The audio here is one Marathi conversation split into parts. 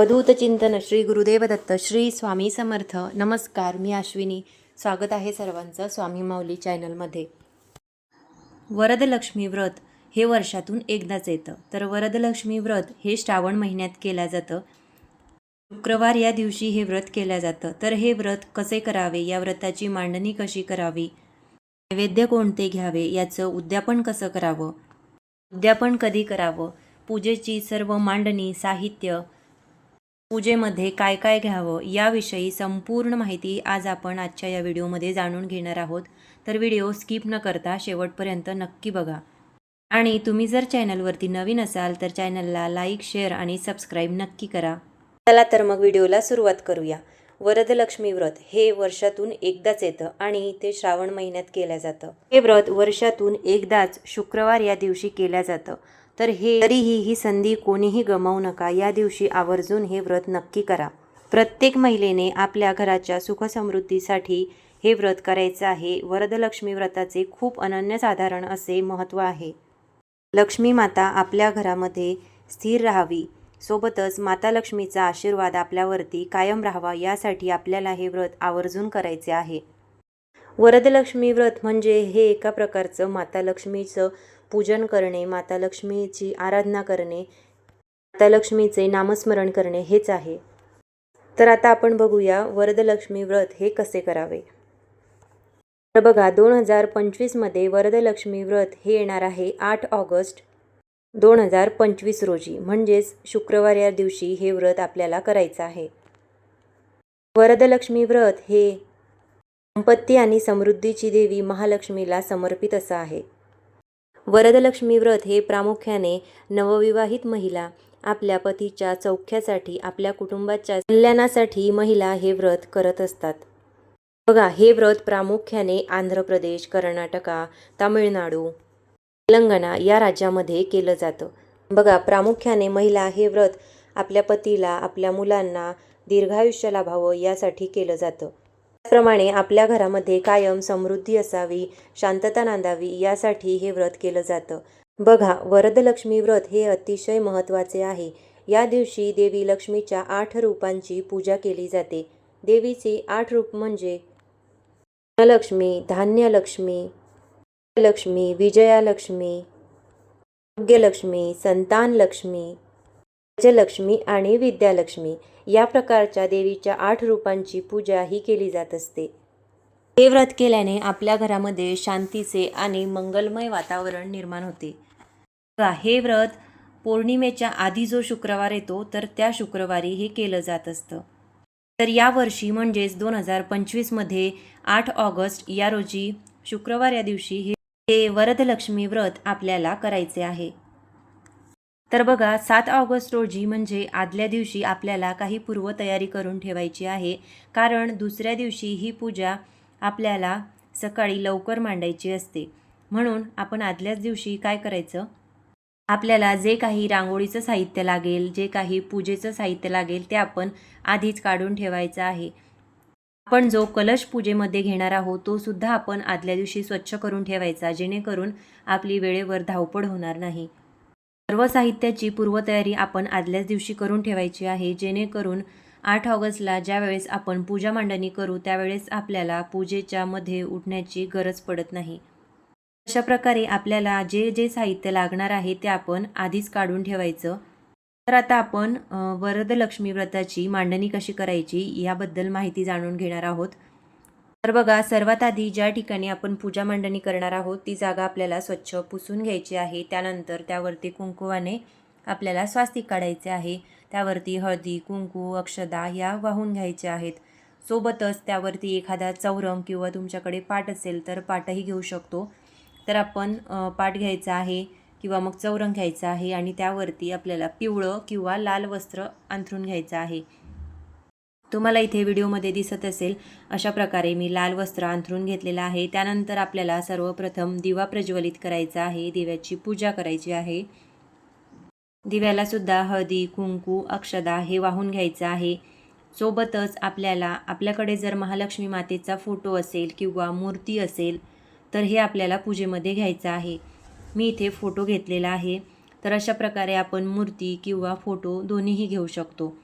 अवधूत चिंतन श्री गुरुदेव दत्त श्री स्वामी समर्थ. नमस्कार मी अश्विनी. स्वागत आहे सर्वांचं स्वामी माऊली चॅनलमध्ये. वरदलक्ष्मी व्रत हे वर्षातून एकदाच येतं. तर वरदलक्ष्मी व्रत हे श्रावण महिन्यात केलं जातं. शुक्रवार या दिवशी हे व्रत केलं जातं. तर हे व्रत कसे करावे? या व्रताची मांडणी कशी करावी? नैवेद्य कोणते घ्यावे? याचं उद्यापन कसं करावं? उद्यापन कधी करावं? पूजेची सर्व मांडणी साहित्य पूजेमध्ये काय काय घ्यावं याविषयी संपूर्ण माहिती आज आपण आजच्या या व्हिडिओमध्ये जाणून घेणार आहोत. तर व्हिडिओ स्किप न करता शेवटपर्यंत नक्की बघा. आणि तुम्ही जर चॅनलवरती नवीन असाल तर चॅनलला लाईक शेअर आणि सबस्क्राईब नक्की करा. चला तर मग व्हिडिओला सुरुवात करूया. वरदलक्ष्मी व्रत हे वर्षातून एकदाच येतं आणि ते श्रावण महिन्यात केलं जातं. हे व्रत वर्षातून एकदाच शुक्रवार या दिवशी केलं जातं. तर हे तरीही ही संधी कोणीही गमावू नका. या दिवशी आवर्जून हे व्रत नक्की करा. प्रत्येक महिलेने आपल्या घराच्या सुखसमृद्धीसाठी हे व्रत करायचं आहे. वरदलक्ष्मी व्रताचे खूप अनन्यसाधारण असे महत्त्व आहे. लक्ष्मी माता आपल्या घरामध्ये स्थिर राहावी. सोबतच माता लक्ष्मीचा आशीर्वाद आपल्यावरती कायम राहावा यासाठी आपल्याला हे व्रत आवर्जून करायचे आहे. वरदलक्ष्मी व्रत म्हणजे हे एका प्रकारचं माता लक्ष्मीचं पूजन करणे माता लक्ष्मीची आराधना करणे माता लक्ष्मीचे नामस्मरण करणे हेच आहे. तर आता आपण बघूया वरदलक्ष्मी व्रत हे कसे करावे? तर बघा दोन हजार पंचवीसमध्ये वरदलक्ष्मी व्रत हे येणार आहे आठ ऑगस्ट दोन हजार पंचवीस रोजी. म्हणजेच शुक्रवार या दिवशी हे व्रत आपल्याला करायचं आहे. वरदलक्ष्मी व्रत हे संपत्ती आणि समृद्धीची देवी महालक्ष्मीला समर्पित असं आहे. वरदलक्ष्मी व्रत हे प्रामुख्याने नवविवाहित महिला आपल्या पतीच्या चौख्यासाठी आपल्या कुटुंबाच्या कल्याणासाठी महिला हे व्रत करत असतात. बघा हे व्रत प्रामुख्याने आंध्र प्रदेश कर्नाटका तामिळनाडू तेलंगणा या राज्यामध्ये केलं जातं. बघा प्रामुख्याने महिला हे व्रत आपल्या पतीला आपल्या मुलांना दीर्घायुष्य लाभावं यासाठी केलं जातं. त्याचप्रमाणे आपल्या घरामध्ये कायम समृद्धी असावी शांतता नांदावी यासाठी हे व्रत केलं जातं. बघा वरदलक्ष्मी व्रत हे अतिशय महत्त्वाचे आहे. या दिवशी देवी लक्ष्मीच्या आठ रूपांची पूजा केली जाते. देवीची आठ रूप म्हणजे धनलक्ष्मी धान्यलक्ष्मी लक्ष्मी विजयालक्ष्मी भाग्यलक्ष्मी संतानलक्ष्मी गजलक्ष्मी आणि विद्यालक्ष्मी. या प्रकारच्या देवीच्या आठ रूपांची पूजा ही केली जात असते. हे व्रत केल्याने आपल्या घरामध्ये शांतीचे आणि मंगलमय वातावरण निर्माण होते. बघा, हे व्रत पौर्णिमेच्या आधी जो शुक्रवार येतो तर त्या शुक्रवारी हे केलं जात असतं. तर यावर्षी म्हणजेच दोन हजार पंचवीसमध्ये आठ ऑगस्ट या रोजी शुक्रवार या दिवशी हे हे वरदलक्ष्मी व्रत आपल्याला करायचे आहे. तर बघा सात ऑगस्ट रोजी म्हणजे आदल्या दिवशी आपल्याला काही पूर्वतयारी करून ठेवायची आहे. कारण दुसऱ्या दिवशी ही पूजा आपल्याला सकाळी लवकर मांडायची असते. म्हणून आपण आदल्याच दिवशी काय करायचं? आपल्याला जे काही रांगोळीचं साहित्य लागेल जे काही पूजेचं साहित्य लागेल ते आपण आधीच काढून ठेवायचं आहे. आपण जो कलश पूजेमध्ये घेणार आहोत तो सुद्धा आपण आदल्या दिवशी स्वच्छ करून ठेवायचा जेणेकरून आपली वेळेवर धावपळ होणार नाही. सर्व साहित्याची पूर्वतयारी आपण आदल्याच दिवशी करून ठेवायची आहे. जेणेकरून आठ ऑगस्टला ज्यावेळेस आपण पूजा मांडणी करू त्यावेळेस आपल्याला पूजेच्या मध्ये उठण्याची गरज पडत नाही. अशा प्रकारे आपल्याला जे जे साहित्य लागणार आहे ते आपण आधीच काढून ठेवायचं. तर आता आपण वरदलक्ष्मी व्रताची मांडणी कशी करायची याबद्दल माहिती जाणून घेणार आहोत. तर बघा सर्वात आधी ज्या ठिकाणी आपण पूजा मांडणी करणार आहोत ती जागा आपल्याला स्वच्छ पुसून घ्यायची आहे. त्यानंतर त्यावरती कुंकुवाने आपल्याला स्वास्तिक काढायचे आहे. त्यावरती हळदी कुंकू अक्षदा ह्या वाहून घ्यायच्या आहेत. सोबतच त्यावरती एखादा चौरंग किंवा तुमच्याकडे पाट असेल तर पाटही घेऊ शकतो. तर आपण पाट घ्यायचा आहे किंवा मग चौरंग घ्यायचा आहे आणि त्यावरती आपल्याला पिवळं किंवा लाल वस्त्र अंथरून घ्यायचं आहे. तुम्हाला इथे व्हिडिओमध्ये दिसत असेल अशा प्रकारे मी लाल वस्त्र अंथरून घेतलेलं आहे. त्यानंतर आपल्याला सर्वप्रथम दिवा प्रज्वलित करायचा आहे. दिव्याची पूजा करायची आहे. दिव्याला सुद्धा हळदी कुंकू अक्षदा हे वाहून घ्यायचं आहे. सोबतच आपल्याला आपल्याकडे जर महालक्ष्मी मातेचा फोटो असेल किंवा मूर्ती असेल तर हे आपल्याला पूजेमध्ये घ्यायचं आहे. मी इथे फोटो घेतलेला आहे. तर अशा प्रकारे आपण मूर्ती किंवा फोटो दोन्हीही घेऊ शकतो.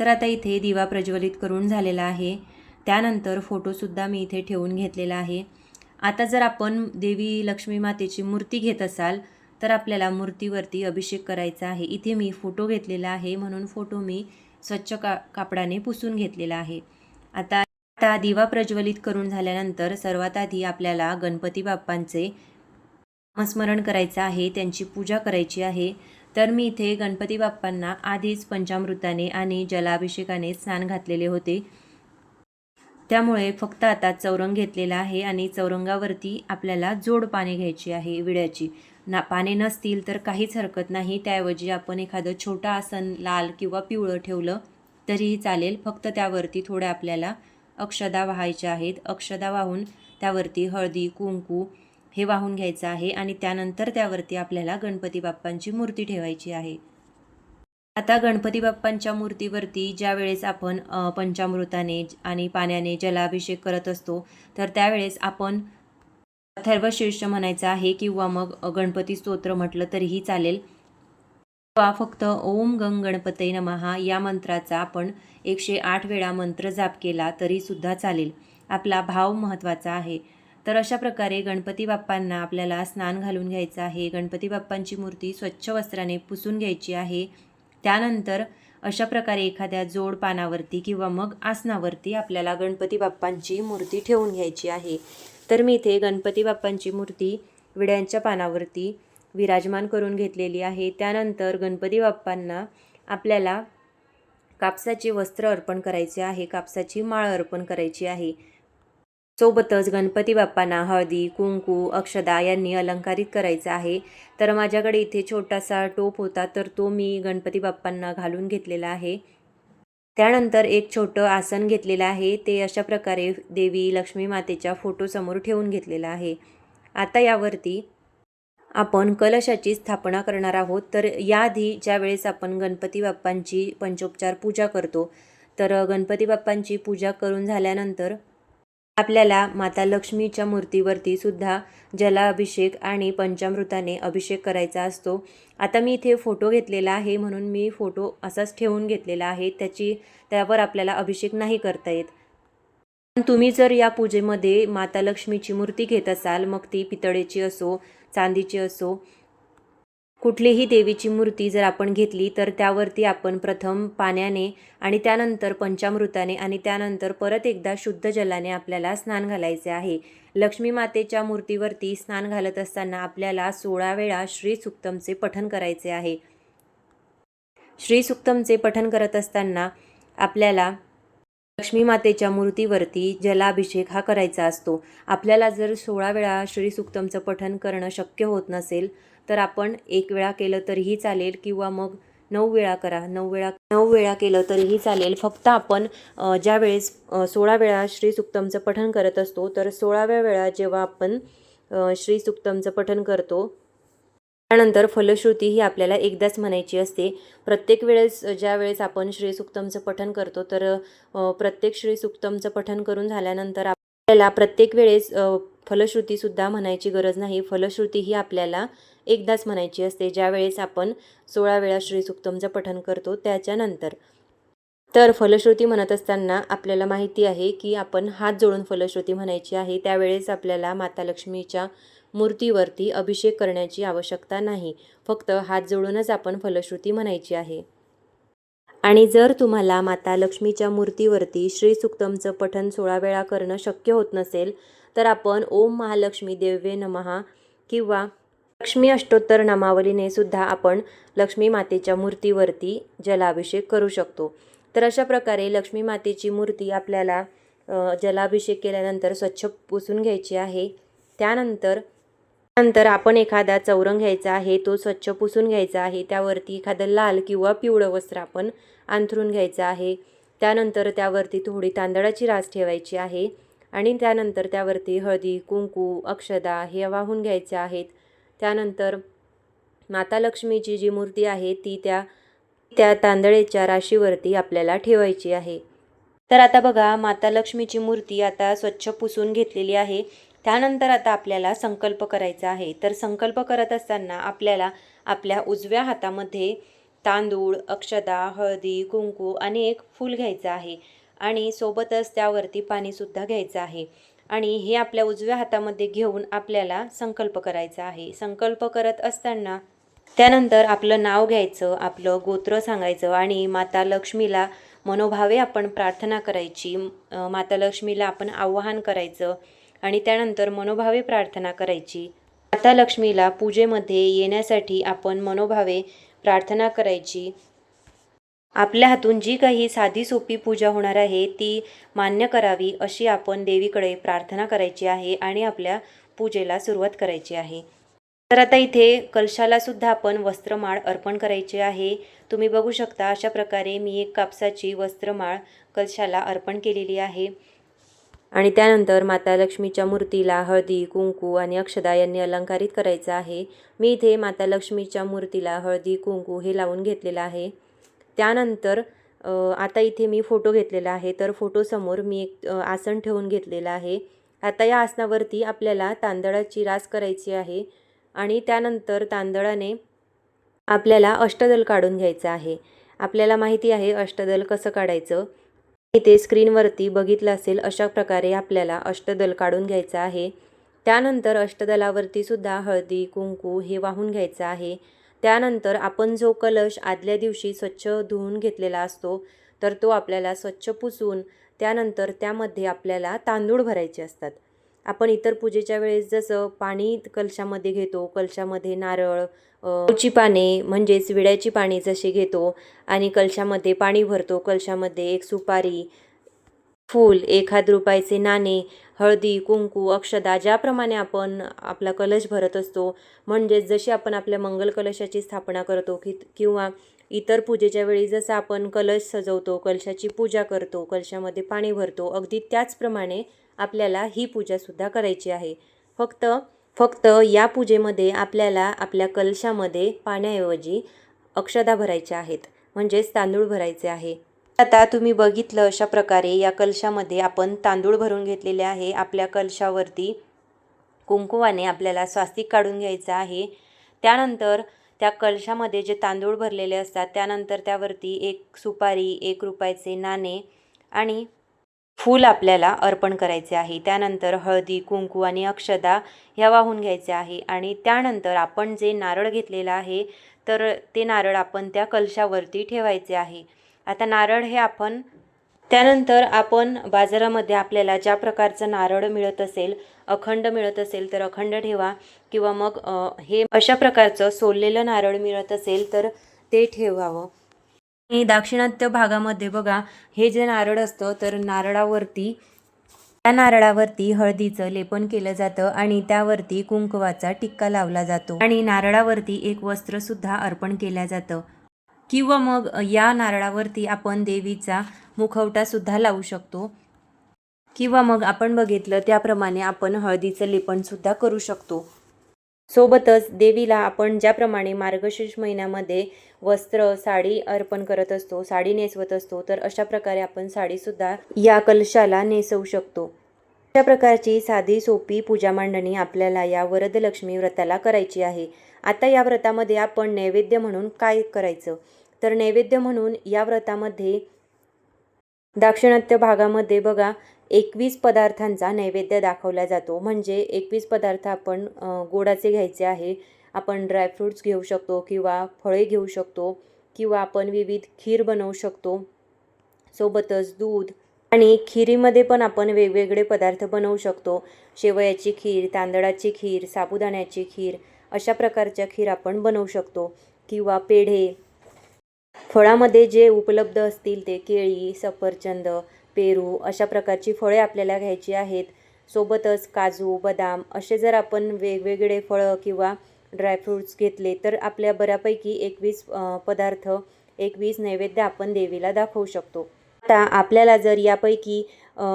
तर आता इथे दिवा प्रज्वलित करून झालेला आहे. त्यानंतर फोटोसुद्धा मी इथे ठेवून घेतलेला आहे. आता जर आपण देवी लक्ष्मी मातेची मूर्ती घेत असाल तर आपल्याला मूर्तीवरती अभिषेक करायचा आहे. इथे मी फोटो घेतलेला आहे म्हणून फोटो मी स्वच्छ का कापडाने पुसून घेतलेला आहे. आता आता दिवा प्रज्वलित करून झाल्यानंतर सर्वात आधी आपल्याला गणपती बाप्पांचे नामस्मरण करायचं आहे. त्यांची पूजा करायची आहे. तर मी इथे गणपती बाप्पांना आधीच पंचामृताने आणि जलाभिषेकाने स्नान घातलेले होते. त्यामुळे फक्त आता चौरंग घेतलेला आहे आणि चौरंगावरती आपल्याला जोड पाने घ्यायची आहे विड्याची. ना पाने नसतील तर काहीच हरकत नाही. त्याऐवजी आपण एखादं छोटं आसन लाल किंवा पिवळं ठेवलं तरीही चालेल. फक्त त्यावरती थोड्या आपल्याला अक्षदा वाहायच्या आहेत. अक्षदा वाहून त्यावरती हळदी कुंकू हे वाहून घ्यायचं आहे आणि त्यानंतर त्यावरती आपल्याला गणपती बाप्पांची मूर्ती ठेवायची आहे. आता गणपती बाप्पांच्या मूर्तीवरती ज्या वेळेस आपण पंचामृताने आणि पाण्याने जलाभिषेक करत असतो तर त्यावेळेस आपण अथर्वशीर्ष म्हणायचं आहे किंवा मग गणपती स्तोत्र म्हटलं तरीही चालेल. किंवा फक्त ओम गंग गणपते नमहा या मंत्राचा आपण एकशे आठ वेळा मंत्र जाप केला तरीसुद्धा चालेल. आपला भाव महत्त्वाचा आहे. तर अशा प्रकारे गणपती बाप्पांना आपल्याला स्नान घालून घ्यायचं आहे. गणपती बाप्पांची मूर्ती स्वच्छ वस्त्राने पुसून घ्यायची आहे. त्यानंतर अशा प्रकारे एखाद्या जोड पानावरती किंवा मग आसनावरती आपल्याला गणपती बाप्पांची मूर्ती ठेवून घ्यायची आहे. तर मी इथे गणपती बाप्पांची मूर्ती विड्यांच्या पानावरती विराजमान करून घेतलेली आहे. त्यानंतर गणपती बाप्पांना आपल्याला कापसाचे वस्त्र अर्पण करायचे आहे. कापसाची माळ अर्पण करायची आहे. सोबतच गणपती बाप्पांना हळदी कुंकू अक्षदा यांनी अलंकारित करायचं आहे. तर माझ्याकडे इथे छोटासा टोप होता तर तो मी गणपती बाप्पांना घालून घेतलेला आहे. त्यानंतर एक छोटं आसन घेतलेलं आहे. ते अशा प्रकारे देवी लक्ष्मी मातेच्या फोटोसमोर ठेवून घेतलेलं आहे. आता यावरती आपण कलशाची स्थापना करणार आहोत. तर याआधी ज्यावेळेस आपण गणपती बाप्पांची पंचोपचार पूजा करतो तर गणपती बाप्पांची पूजा करून झाल्यानंतर आपल्याला माता लक्ष्मीच्या मूर्तीवरती सुद्धा जलाभिषेक आणि पंचामृताने अभिषेक करायचा असतो. आता मी इथे फोटो घेतलेला आहे म्हणून मी फोटो असाच ठेवून घेतलेला आहे. त्याची त्यावर आपल्याला अभिषेक नाही करता येत. पण तुम्ही जर या पूजेमध्ये माता लक्ष्मीची मूर्ती घेत असाल मग ती पितळेची असो चांदीची असो कुठलीही देवीची मूर्ती जर आपण घेतली तर त्यावरती आपण प्रथम पाण्याने आणि त्यानंतर पंचामृताने आणि त्यानंतर परत एकदा शुद्ध जलाने आपल्याला स्नान घालायचे आहे. लक्ष्मी मातेच्या मूर्तीवरती स्नान घालत असताना आपल्याला सोळा वेळा श्री सुक्तमचे पठन करायचे आहे. श्री सुक्तमचे पठन करत असताना आपल्याला लक्ष्मी मातेच्या मूर्तीवरती जलाभिषेक हा करायचा असतो. आपल्याला जर सोळा वेळा श्री सुक्तमचं पठन करणं शक्य होत नसेल तर आपण एक वेळा केलं तरीही चालेल किंवा मग नऊ वेळा करा. नऊ वेळा नऊ वेळा केलं तरीही चालेल. फक्त आपण ज्या वेळेस सोळा वेळा श्री सुक्तमचं पठण करत असतो तर सोळाव्या वेळा जेव्हा आपण श्री सुक्तमचं पठण करतो त्यानंतर फलश्रुती ही आपल्याला एकदाच म्हणायची असते. प्रत्येक वेळेस ज्या वेळेस आपण श्री सुक्तमचं पठण करतो तर प्रत्येक श्री सुक्तमचं पठण करून झाल्यानंतर आपल्याला प्रत्येक वेळेस फलश्रुतीसुद्धा म्हणायची गरज नाही. फलश्रुती ही आपल्याला एकदाच म्हणायची असते. ज्या वेळेस आपण सोळा वेळा श्री सुक्तमचं करतो त्याच्यानंतर तर फलश्रुती म्हणत असताना आपल्याला माहिती आहे की आपण हात जोडून फलश्रुती म्हणायची आहे. त्यावेळेस आपल्याला माता लक्ष्मीच्या मूर्तीवरती अभिषेक करण्याची आवश्यकता नाही. फक्त हात जोडूनच आपण फलश्रुती म्हणायची आहे. आणि जर तुम्हाला माता लक्ष्मीच्या मूर्तीवरती श्री सुक्तमचं पठन सोळा वेळा करणं शक्य होत नसेल तर आपण ओम महालक्ष्मी देव्ये नमहा किंवा लक्ष्मी अष्टोत्तर नामावलीने सुद्धा आपण लक्ष्मी मातेच्या मूर्तीवरती जलाभिषेक करू शकतो. तर अशा प्रकारे लक्ष्मी मातेची मूर्ती आपल्याला जलाभिषेक केल्यानंतर स्वच्छ पुसून घ्यायची आहे. त्यानंतर नंतर आपण एखादा चौरंग घ्यायचा आहे तो स्वच्छ पुसून घ्यायचा आहे त्यावरती एखादं लाल किंवा पिवळं वस्त्र आपण अंथरून घ्यायचं आहे. त्यानंतर त्यावरती थोडी तांदळाची रास ठेवायची आहे आणि त्यानंतर त्यावरती हळदी कुंकू अक्षदा हे वाहून घ्यायचे आहेत. त्यानंतर माता लक्ष्मीची जी मूर्ती आहे ती त्या त्या तांदळेच्या राशीवरती आपल्याला ठेवायची आहे. तर आता बघा माता लक्ष्मीची मूर्ती आता स्वच्छ पुसून घेतलेली आहे. त्यानंतर आता आपल्याला संकल्प करायचा आहे. तर संकल्प करत असताना आपल्याला आपल्या उजव्या हातामध्ये तांदूळ अक्षदा हळदी कुंकू आणि एक फूल घ्यायचं आहे. आणि सोबतच त्यावरती पाणीसुद्धा घ्यायचं आहे. आणि हे आपल्या उजव्या हातामध्ये घेऊन आपल्याला संकल्प करायचा आहे. संकल्प करत असताना त्यानंतर आपलं नाव घ्यायचं आपलं गोत्र सांगायचं आणि माता लक्ष्मीला मनोभावे आपण प्रार्थना करायची. माता लक्ष्मीला आपण आवाहन करायचं. आणि त्यानंतर मनोभावे प्रार्थना करायची. माता लक्ष्मीला पूजेमध्ये येण्यासाठी आपण मनोभावे प्रार्थना करायची. आपल्या हातून जी काही साधी सोपी पूजा होणार आहे ती मान्य करावी अशी आपण देवीकडे प्रार्थना करायची आहे आणि आपल्या पूजेला सुरुवात करायची आहे. तर आता इथे कलशाला सुद्धा आपण वस्त्रमाळ अर्पण करायची आहे. तुम्ही बघू शकता अशा प्रकारे मी एक कापसाची वस्त्रमाळ कलशाला अर्पण केलेली आहे. आणि त्यानंतर माता लक्ष्मीच्या मूर्तीला हळदी कुंकू आणि अक्षदा यांनी अलंकारित करायचं आहे. मी इथे माता लक्ष्मीच्या मूर्तीला हळदी कुंकू हे लावून घेतलेलं आहे. त्यानंतर आता इथे मी फोटो घेतलेला आहे. तर फोटोसमोर मी एक आसन ठेवून घेतलेलं आहे. आता या आसनावरती आपल्याला तांदळाची रास करायची आहे आणि त्यानंतर तांदळाने आपल्याला अष्टदल काढून घ्यायचं आहे. आपल्याला माहिती आहे अष्टदल कसं काढायचं? इथे स्क्रीनवरती बघितलं असेल अशा प्रकारे आपल्याला अष्टदल काढून घ्यायचं आहे. त्यानंतर अष्टदलावरती सुद्धा हळदी कुंकू हे वाहून घ्यायचं आहे. त्यानंतर आपण जो कलश आदल्या दिवशी स्वच्छ धुवून घेतलेला असतो तर तो आपल्याला स्वच्छ पुसून त्यानंतर त्यामध्ये आपल्याला तांदूळ भरायचे असतात. आपण इतर पूजेच्या वेळेस जसं पाणी कलशामध्ये घेतो कलशामध्ये नारळ ची पाने म्हणजेच विड्याची पाने जशी घेतो आणि कलशामध्ये पाणी भरतो. कलशामध्ये एक सुपारी फूल एखाद रुपयाचे नाणे हळदी कुंकू अक्षदा ज्याप्रमाणे आपण आपला कलश भरत असतो. म्हणजेच जशी आपण आपल्या मंगल कलशाची स्थापना करतो की किंवा इतर पूजेच्या वेळी जसं आपण कलश सजवतो कलशाची पूजा करतो कलशामध्ये पाणी भरतो अगदी त्याचप्रमाणे आपल्याला ही पूजासुद्धा करायची आहे. फक्त फक्त या पूजेमध्ये आपल्याला आपल्या कलशामध्ये पाण्याऐवजी अक्षदा भरायच्या आहेत म्हणजेच तांदूळ भरायचे आहे. आता तुम्ही बघितलं अशा प्रकारे या कलशामध्ये आपण तांदूळ भरून घेतलेले आहे. आपल्या कलशावरती कुंकुवाने आपल्याला स्वास्तिक काढून घ्यायचं आहे. त्यानंतर त्या कलशामध्ये जे तांदूळ भरलेले असतात त्यानंतर त्यावरती एक सुपारी एक रुपयाचे नाणे आणि फूल आपल्याला अर्पण करायचे आहे. त्यानंतर हळदी कुंकू आणि अक्षदा ह्या वाहून घ्यायचे आहे आणि त्यानंतर आपण जे नारळ घेतलेलं आहे तर ते नारळ आपण त्या कलशावरती ठेवायचे आहे. आता नारळ हे आपण त्यानंतर आपण बाजारामध्ये आपल्याला ज्या प्रकारचं नारळ मिळत असेल अखंड मिळत असेल तर अखंड ठेवा किंवा मग हे अशा प्रकारचं सोललेलं नारळ मिळत असेल तर ते ठेवावं. आणि दाक्षिणात्य भागामध्ये बघा हे जे नारळ असतं तर नारळावरती त्या नारळावरती हळदीचं लेपन केलं जातं आणि त्यावरती कुंकवाचा टिक्का लावला जातो. आणि नारळावरती एक वस्त्रसुद्धा अर्पण केलं जातं. किंवा मग या नारळावरती आपण देवीचा मुखवटासुद्धा लावू शकतो. किंवा मग आपण बघितलं त्याप्रमाणे आपण हळदीचं लेपनसुद्धा करू शकतो. सोबतच देवीला आपण ज्याप्रमाणे मार्गशीर्ष महिन्यामध्ये वस्त्र साडी अर्पण करत असतो साडी नेसवत असतो तर अशा प्रकारे आपण साडीसुद्धा या कलशाला नेसवू शकतो. अशा प्रकारची साधी सोपी पूजा मांडणी आपल्याला या वरदलक्ष्मी व्रताला करायची आहे. आता या व्रतामध्ये आपण नैवेद्य म्हणून काय करायचं? तर नैवेद्य म्हणून या व्रतामध्ये दाक्षिणात्य भागामध्ये बघा एकवीस पदार्थांचा नैवेद्य दाखवला जातो. म्हणजे एकवीस पदार्थ आपण गोडाचे घ्यायचे आहे. आपण ड्रायफ्रूट्स घेऊ शकतो किंवा फळे घेऊ शकतो किंवा आपण विविध खीर बनवू शकतो. सोबतच दूध आणि खिरीमध्ये पण आपण वेगवेगळे पदार्थ बनवू शकतो. शेवयाची खीर तांदळाची खीर साबुदाण्याची खीर अशा प्रकारच्या खीर आपण बनवू शकतो. किंवा पेढे. फळामध्ये जे उपलब्ध असतील ते केळी सफरचंद पेरू अशा प्रकारची फळे आपल्याला घ्यायची आहेत. सोबतच काजू बदाम असे जर आपण वेगवेगळे फळं किंवा ड्रायफ्रूट्स घेतले तर आपल्या बऱ्यापैकी एकवीस पदार्थ एकवीस नैवेद्य आपण देवीला दाखवू शकतो. आता आपल्याला जर यापैकी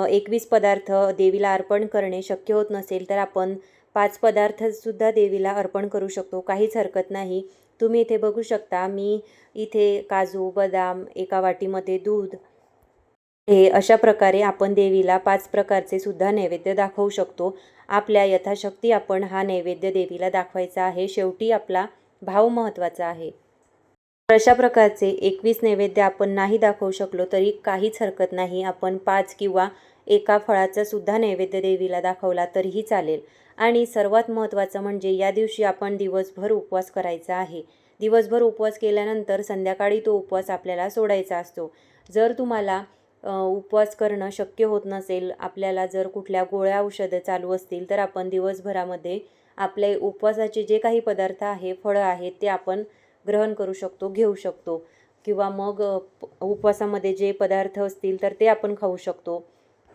एकवीस पदार्थ देवीला अर्पण करणे शक्य होत नसेल तर आपण पाच पदार्थसुद्धा देवीला अर्पण करू शकतो. काहीच हरकत नाही. तुम्ही इथे बघू शकता मी इथे काजू बदाम एका वाटीमध्ये दूध हे अशा प्रकारे आपण देवीला पाच प्रकारचे सुद्धा नैवेद्य दाखवू शकतो. आपल्या यथाशक्ती आपण हा नैवेद्य देवीला दाखवायचा आहे. शेवटी आपला भाव महत्त्वाचा आहे. तर अशा प्रकारचे एकवीस नैवेद्य आपण नाही दाखवू शकलो तरी काहीच हरकत नाही. आपण पाच किंवा एका फळाचा सुद्धा नैवेद्य देवीला दाखवला तरीही चालेल. आणि सर्वात महत्त्वाचं म्हणजे या दिवशी आपण दिवसभर उपवास करायचा आहे. दिवसभर उपवास केल्यानंतर संध्याकाळी तो उपवास आपल्याला सोडायचा असतो. जर तुम्हाला उपवास करणं शक्य होत नसेल आपल्याला जर कुठल्या गोळ्या औषधं चालू असतील तर आपण दिवसभरामध्ये आपले उपवासाचे जे काही पदार्थ आहे फळं आहेत ते आपण ग्रहण करू शकतो घेऊ शकतो. किंवा मग उपवासामध्ये जे पदार्थ असतील तर ते आपण खाऊ शकतो.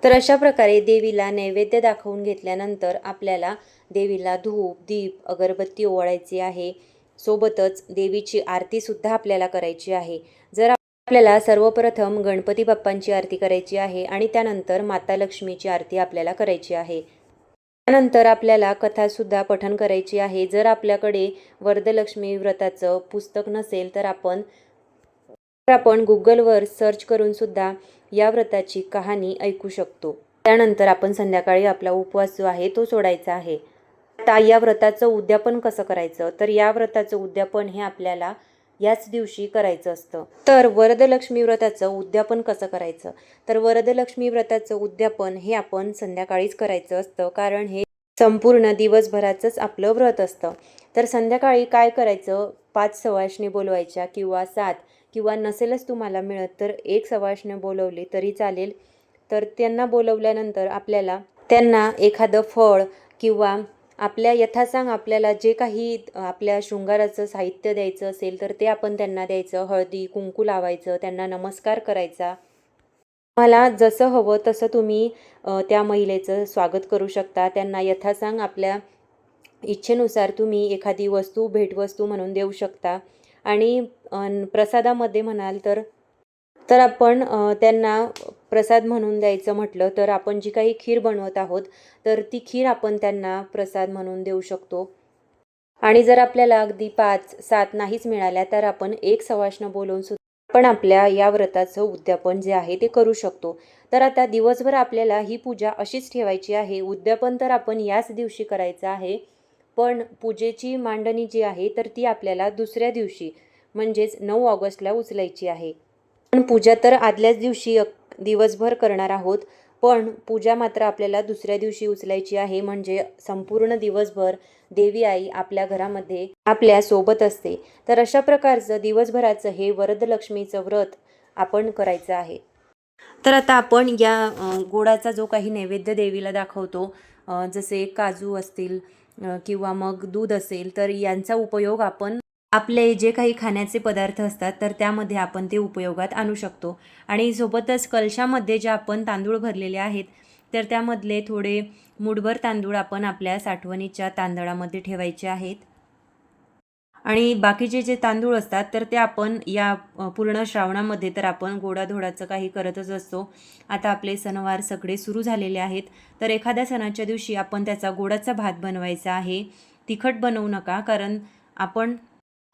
तर अशा प्रकारे देवीला नैवेद्य दाखवून घेतल्यानंतर आपल्याला देवीला धूप दीप अगरबत्ती ओवाळायची आहे. सोबतच देवीची आरतीसुद्धा आपल्याला करायची आहे. जर आपल्याला सर्वप्रथम गणपती बाप्पांची आरती करायची आहे आणि त्यानंतर माता लक्ष्मीची आरती आपल्याला करायची आहे. त्यानंतर आपल्याला कथासुद्धा पठण करायची आहे. जर आपल्याकडे वरदलक्ष्मी व्रताचं पुस्तक नसेल तर आपण तर आपण गुगलवर सर्च करून सुद्धा या व्रताची कहाणी ऐकू शकतो. त्यानंतर आपण संध्याकाळी आपला उपवास जो आहे तो सोडायचा आहे. आता या व्रताचं उद्यापन कसं करायचं? तर या व्रताचं उद्यापन हे आपल्याला याच दिवशी करायचं असतं. तर वरदलक्ष्मी व्रताचं उद्यापन कसं करायचं? तर वरदलक्ष्मी व्रताचं उद्यापन हे आपण संध्याकाळीच करायचं असतं. कारण हे संपूर्ण दिवसभराचंच आपलं व्रत असतं. तर संध्याकाळी काय करायचं? पाच सवाष्णी बोलवायच्या किंवा सात किंवा नसेलच तुम्हाला मिळत तर एक सवाशने बोलवली तरी चालेल. तर त्यांना बोलवल्यानंतर आपल्याला त्यांना एखादं फळ किंवा आपल्या यथासांग आपल्याला जे काही आपल्या शृंगाराचं साहित्य द्यायचं असेल तर ते आपण त्यांना द्यायचं. हळदी कुंकू लावायचं त्यांना नमस्कार करायचा. मला जसं हवं तसं तुम्ही त्या महिलेचं स्वागत करू शकता. त्यांना यथासांग आपल्या इच्छेनुसार तुम्ही एखादी वस्तू भेटवस्तू म्हणून देऊ शकता. आणि प्रसादामध्ये म्हणाल तर तर आपण त्यांना प्रसाद म्हणून द्यायचं म्हटलं तर आपण जी काही खीर बनवत आहोत तर ती खीर आपण त्यांना प्रसाद म्हणून देऊ शकतो. आणि जर आपल्याला अगदी पाच सात नाहीच मिळाल्या तर आपण एक सवाष्ण बोलवून सुद्धा आपण आपल्या या व्रताचं उद्यापन जे आहे ते करू शकतो. तर आता दिवसभर आपल्याला ही पूजा अशीच ठेवायची आहे. उद्यापन तर आपण याच दिवशी करायचं आहे पण पूजेची मांडणी जी आहे तर ती आपल्याला दुसऱ्या दिवशी म्हणजेच नऊ ऑगस्टला उचलायची आहे. पण पूजा तर आदल्याच दिवशी दिवसभर करणार आहोत. पण पूजा मात्र आपल्याला दुसऱ्या दिवशी उचलायची आहे. म्हणजे संपूर्ण दिवसभर देवी आई आपल्या घरामध्ये आपल्यासोबत असते. तर अशा प्रकारचं दिवसभराचं हे वरदलक्ष्मीचं व्रत आपण करायचं आहे. तर आता आपण या गोडाचा जो काही नैवेद्य देवीला दाखवतो जसे काजू असतील किंवा मग दूध असेल तर यांचा उपयोग आपण आपले जे काही खाण्याचे पदार्थ असतात तर त्यामध्ये आपण ते उपयोगात आणू शकतो. आणि सोबतच कलशामध्ये जे आपण तांदूळ भरलेले आहेत तर त्यामधले थोडे मुठभर तांदूळ आपण आपल्या साठवणीच्या तांदळामध्ये ठेवायचे आहेत. आणि बाकीचे जे तांदूळ असतात तर ते आपण या पूर्ण श्रावणामध्ये तर आपण गोडाधोडाचं काही करतच असतो. आता आपले सणवार सगळे सुरू झालेले आहेत. तर एखाद्या सणाच्या दिवशी आपण त्याचा गोडाचा भात बनवायचा आहे. तिखट बनवू नका कारण आपण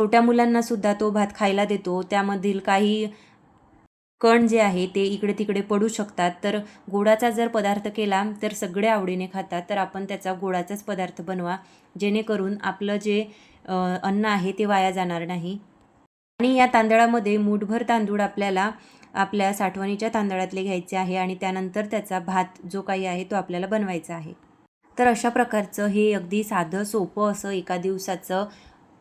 छोट्या मुलांना सुद्धा तो भात खायला देतो. त्यामधील काही कण जे आहे ते इकडे तिकडे पडू शकतात. तर गोडाचा जर पदार्थ केला तर सगळे आवडीने खातात. तर आपण त्याचा गोडाचाच पदार्थ बनवा. जेणेकरून आपलं जे अन्न आहे ते वाया जाणार नाही. आणि या तांदळामध्ये मूठभर तांदूळ आपल्याला आपल्या साठवणीच्या तांदळातले घ्यायचे आहे आणि त्यानंतर त्याचा भात जो काही आहे तो आपल्याला बनवायचा आहे. तर अशा प्रकारचं हे अगदी साधं सोपं असं एका दिवसाचं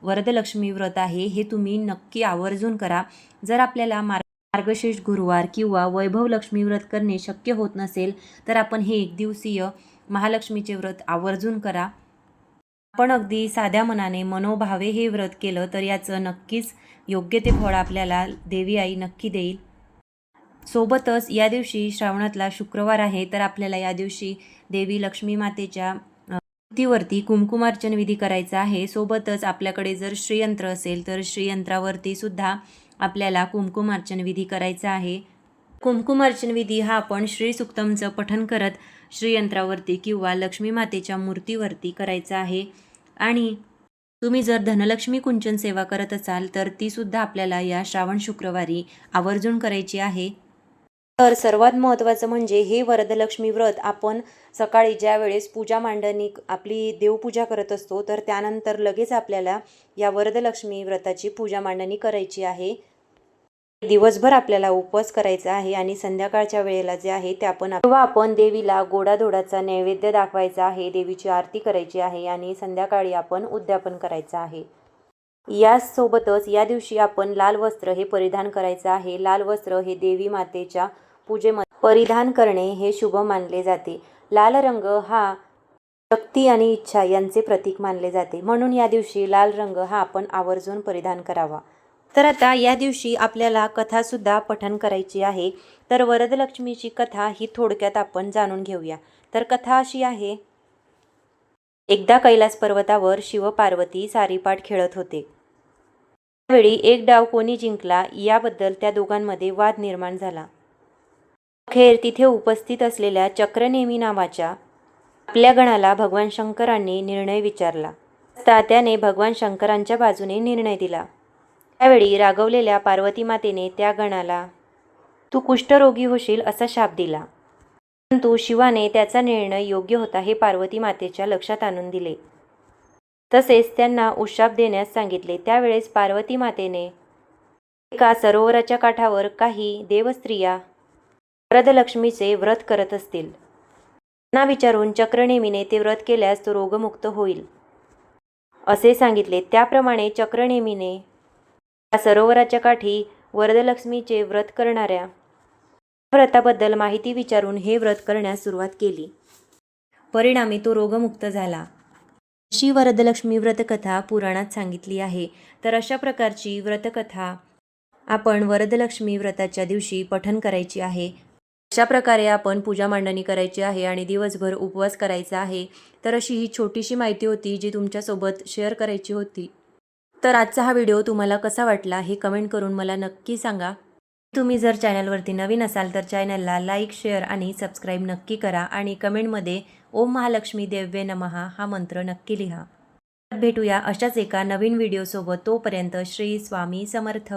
वरदलक्ष्मी व्रत आहे हे तुम्ही नक्की आवर्जून करा. जर आपल्याला मार्ग मार्गशीर्ष गुरुवार किंवा वैभव लक्ष्मी व्रत करणे शक्य होत नसेल तर आपण हे एक दिवसीय महालक्ष्मीचे व्रत आवर्जून करा. आपण अगदी साध्या मनाने मनोभावे हे व्रत केलं तर याचं नक्कीच योग्य ते फळ आपल्याला देवी आई नक्की देईल. सोबतच या दिवशी श्रावणातला शुक्रवार आहे तर आपल्याला या दिवशी देवी लक्ष्मी मातेच्या अ, कुंकुमार्चन विधी करायचा आहे. सोबतच आपल्याकडे जर श्रीयंत्र असेल तर श्रीयंत्रावरती सुद्धा आपल्याला कुंकुमार्चन विधी करायचा आहे. कुंकुमार्चन विधी हा आपण श्री सुक्तमचं करत श्रीयंत्रावरती किंवा लक्ष्मी मातेच्या मूर्तीवरती करायचा आहे. आणि तुम्ही जर धनलक्ष्मी कुंचन सेवा करत असाल तर तीसुद्धा आपल्याला या श्रावण शुक्रवारी आवर्जून करायची आहे. तर सर्वात महत्त्वाचं म्हणजे हे वरदलक्ष्मी व्रत आपण सकाळी ज्या वेळेस पूजा मांडणी आपली देवपूजा करत असतो तर त्यानंतर लगेच आपल्याला या वरदलक्ष्मी व्रताची पूजा मांडणी करायची आहे. दिवसभर आपल्याला उपवास करायचा आहे आणि संध्याकाळच्या वेळेला जे आहे ते आपण तेव्हा आपण देवीला गोडाधोडाचा नैवेद्य दाखवायचा आहे देवीची आरती करायची आहे आणि संध्याकाळी आपण उद्यापन करायचं आहे. यासोबतच या दिवशी आपण लाल वस्त्र हे परिधान करायचं आहे. लाल वस्त्र हे देवी मातेच्या पूजेमध्ये परिधान करणे हे शुभ मानले जाते. लाल रंग हा शक्ती आणि इच्छा यांचे प्रतीक मानले जाते. म्हणून या दिवशी लाल रंग हा आपण आवर्जून परिधान करावा. तर आता या दिवशी आपल्याला कथासुद्धा पठन करायची आहे. तर वरदलक्ष्मीची कथा ही थोडक्यात आपण जाणून घेऊया. तर कथा अशी आहे. एकदा कैलास पर्वतावर शिवपार्वती सारीपाठ सारीपाट खेळत होते. त्यावेळी एक डाव कोणी जिंकला याबद्दल त्या दोघांमध्ये वाद निर्माण झाला. अखेर तिथे उपस्थित असलेल्या चक्रनेमी नावाच्या आपल्या गणाला भगवान शंकरांनी निर्णय विचारला. असता त्याने भगवान शंकरांच्या बाजूने निर्णय दिला. त्यावेळी रागवलेल्या पार्वती मातेने त्या गणाला तू कुष्ठरोगी होशील असा शाप दिला. परंतु शिवाने त्याचा निर्णय योग्य होता हे पार्वती मातेच्या लक्षात आणून दिले. तसेच त्यांना उशाप देण्यास सांगितले. त्यावेळेस पार्वती मातेने एका सरोवराच्या काठावर काही देवस्त्रिया वरदलक्ष्मीचे व्रत करत असतील. त्यांना विचारून चक्रनेमीने ते व्रत केल्यास तो रोगमुक्त होईल. असे सांगितले. त्याप्रमाणे चक्रनेमीने या सरोवराच्या काठी वरदलक्ष्मीचे व्रत करणाऱ्या व्रताबद्दल माहिती विचारून हे व्रत करण्यास सुरुवात केली. परिणामी तो रोगमुक्त झाला. अशी वरदलक्ष्मी व्रतकथा पुराणात सांगितली आहे. तर अशा प्रकारची व्रतकथा आपण वरदलक्ष्मी व्रताच्या दिवशी पठन करायची आहे. अशा प्रकारे आपण पूजा मांडणी करायची आहे आणि दिवसभर उपवास करायचा आहे तर अशी ही छोटीशी माहिती होती जी तुमच्यासोबत शेअर करायची होती. तर आजचा हा व्हिडिओ तुम्हाला कसा वाटला हे कमेंट करून मला नक्की सांगा. तुम्ही जर चॅनलवरती नवीन असाल तर चॅनलला लाईक शेअर आणि सबस्क्राईब नक्की करा आणि कमेंटमध्ये ओम महालक्ष्मी देव्ये नमहा हा मंत्र नक्की लिहा. भेटूया अशाच एका नवीन व्हिडिओसोबत तोपर्यंत श्री स्वामी समर्थ.